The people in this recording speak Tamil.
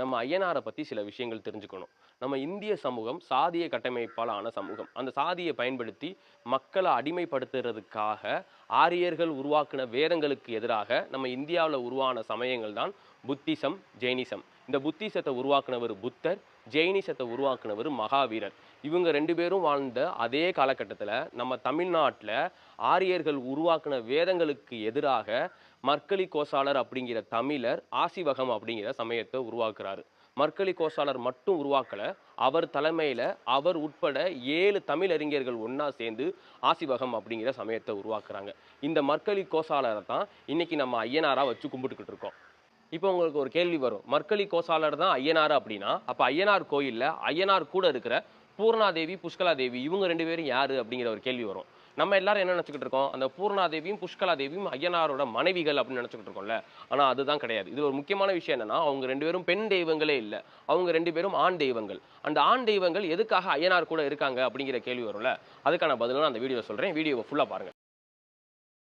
நம்ம ஐயனாரை பற்றி சில விஷயங்கள் தெரிஞ்சுக்கணும். நம்ம இந்திய சமூகம் சாதிய கட்டமைப்பால் ஆன சமூகம். அந்த சாதியை பயன்படுத்தி மக்களை அடிமைப்படுத்துறதுக்காக ஆரியர்கள் உருவாக்கின வேதங்களுக்கு எதிராக நம்ம இந்தியாவில் உருவான சமயங்கள் தான் புத்திசம் ஜெயினிசம். இந்த புத்திசத்தை உருவாக்குனவர் புத்தர் ஜெயினிசத்தை உருவாக்குனவர் மகாவீரர். இவங்க ரெண்டு பேரும் வாழ்ந்த அதே காலகட்டத்தில் நம்ம தமிழ்நாட்டில் ஆரியர்கள் உருவாக்கின வேதங்களுக்கு எதிராக மர்க்கலி கோசாளர் அப்படிங்கிற தமிழர் ஆசிவகம் அப்படிங்கிற சமயத்தை உருவாக்குறாரு. மர்க்கலி கோசாளர் மட்டும் உருவாக்கல அவர் தலைமையில் அவர் உட்பட ஏழு தமிழ் அறிஞர்கள் சேர்ந்து ஆசிவகம் அப்படிங்கிற சமயத்தை உருவாக்குறாங்க. இந்த மர்க்கலி கோசாளரை தான் இன்றைக்கி நம்ம ஐயனாராக வச்சு கும்பிட்டுக்கிட்டு இருக்கோம். இப்போ உங்களுக்கு ஒரு கேள்வி வரும். மர்க்கலி கோசாலர் தான் ஐயனார் அப்படின்னா அப்போ ஐயனார் கோயிலில் ஐயனார் கூட இருக்கிற பூர்ணாதேவி புஷ்கலாதேவி இவங்க ரெண்டு பேரும் யார் அப்படிங்கிற ஒரு கேள்வி வரும். நம்ம எல்லாரும் என்ன நினச்சிக்கிட்டு இருக்கோம்? அந்த பூர்ணாதேவியும் புஷ்கலாதேவியும் ஐயனாரோட மனைவிகள் அப்படின்னு நினச்சிக்கிட்டு இருக்கோம்ல. ஆனால் அதுதான் கிடையாது. இது ஒரு முக்கியமான விஷயம் என்னன்னா அவங்க ரெண்டு பேரும் பெண் தெய்வங்களே இல்லை. அவங்க ரெண்டு பேரும் ஆண் தெய்வங்கள். அந்த ஆண் தெய்வங்கள் எதுக்காக ஐயனார் கூட இருக்காங்க அப்படிங்கிற கேள்வி வரும்ல. அதுக்கான பதிலும் நான் அந்த வீடியோ சொல்கிறேன் வீடியோவை ஃபுல்லாக பாருங்கள்